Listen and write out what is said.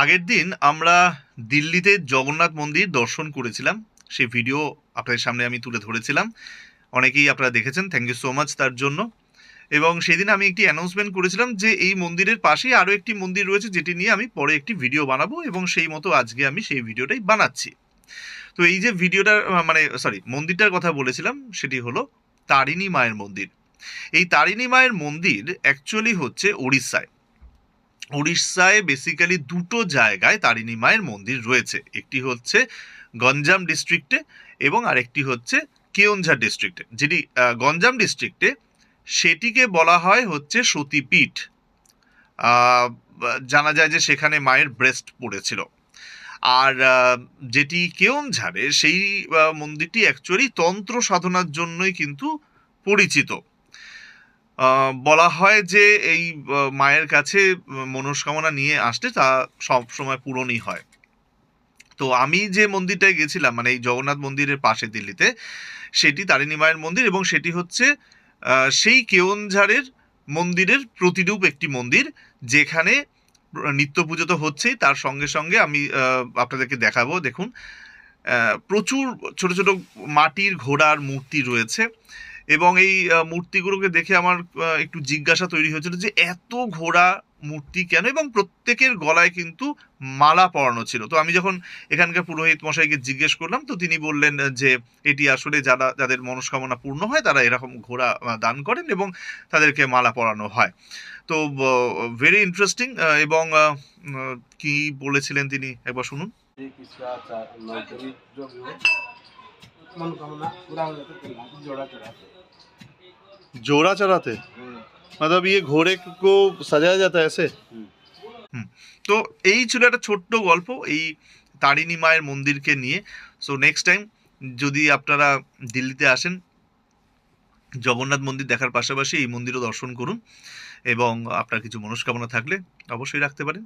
আগের দিন আমরা দিল্লিতে জগন্নাথ মন্দির দর্শন করেছিলাম। সেই ভিডিও আপনাদের সামনে আমি তুলে ধরেছিলাম। অনেকেই আপনারা দেখেছেন থ্যাংক ইউ সো মাচ তার জন্য। এবং সেদিন আমি একটি অ্যানাউন্সমেন্ট করেছিলাম যে এই মন্দিরের পাশেই আরও একটি মন্দির রয়েছে, যেটি নিয়ে আমি পরে একটি ভিডিও বানাবো এবং সেই মতো আজকে আমি সেই ভিডিওটাই বানাচ্ছি। তো এই যে ভিডিওটা মানে সরি মন্দিরটার কথা বলেছিলাম, সেটি হলো তারিণী মায়ের মন্দির। এই তারিণী মায়ের মন্দির অ্যাকচুয়ালি হচ্ছে উড়িষ্যায় উড়িষ্যায় বেসিক্যালি দুটো জায়গায় তারিণী মায়ের মন্দির রয়েছে। একটি হচ্ছে গঞ্জাম ডিস্ট্রিক্টে এবং আরেকটি হচ্ছে কেওনঝাড় ডিস্ট্রিক্টে যেটি গঞ্জাম ডিস্ট্রিক্টে সেটিকে বলা হয় হচ্ছে সতীপীঠ। জানা যায় যে সেখানে মায়ের ব্রেস্ট পড়েছিল। আর যেটি কেওনঝাড়ে সেই মন্দিরটি অ্যাকচুয়ালি তন্ত্র সাধনার জন্যই কিন্তু পরিচিত। বলা হয় যে এই মায়ের কাছে মনস্কামনা নিয়ে আসলে তা সব সময় পূরণই হয়। তো আমি যে মন্দিরটায় গেছিলাম মানে এই জগন্নাথ মন্দিরের পাশে দিল্লিতে, সেটি তারিণী মায়ের মন্দির এবং সেটি হচ্ছে সেই কেওনঝাড়ের মন্দিরের প্রতিরূপ একটি মন্দির, যেখানে নিত্য পুজো তো হচ্ছেই, তার সঙ্গে সঙ্গে আমি আপনাদেরকে দেখাবো, দেখুন প্রচুর ছোট ছোট মাটির ঘোড়ার মূর্তি রয়েছে। এবং এই মূর্তিগুলোকে দেখে আমার একটু জিজ্ঞাসা তৈরি হয়েছিল যে এত ঘোড়া মূর্তি কেন? এবং প্রত্যেকের গলায় কিন্তু মালা পরানো ছিল। তো আমি যখন এখানকার পুরোহিত মশাইকে জিজ্ঞেস করলাম, তো তিনি বললেন যে এটি আসলে যারা, যাদের মনস্কামনা পূর্ণ হয়, তারা এরকম ঘোড়া দান করেন এবং তাদেরকে মালা পরানো হয়। তো ভেরি ইন্টারেস্টিং এবং কি বলেছিলেন তিনি? একবার শুনুন। मनोकामना पूरा हो जाता है तो लाठी जोड़ा चढ़ाते हैं। जोड़ा चढ़ाते मतलब ये घोड़े को सजाया जाता है ऐसे হুম। তো এই ছিল একটা ছোট্ট গল্প এই তারিণী মায়ের মন্দিরকে নিয়ে সো নেক্সট টাইম যদি আপনারা দিল্লিতে আসেন জগন্নাথ মন্দির দেখার পাশাপাশি এই মন্দিরও দর্শন করুন এবং আপনার কিছু মনস্কামনা থাকলে অবশ্যই রাখতে পারেন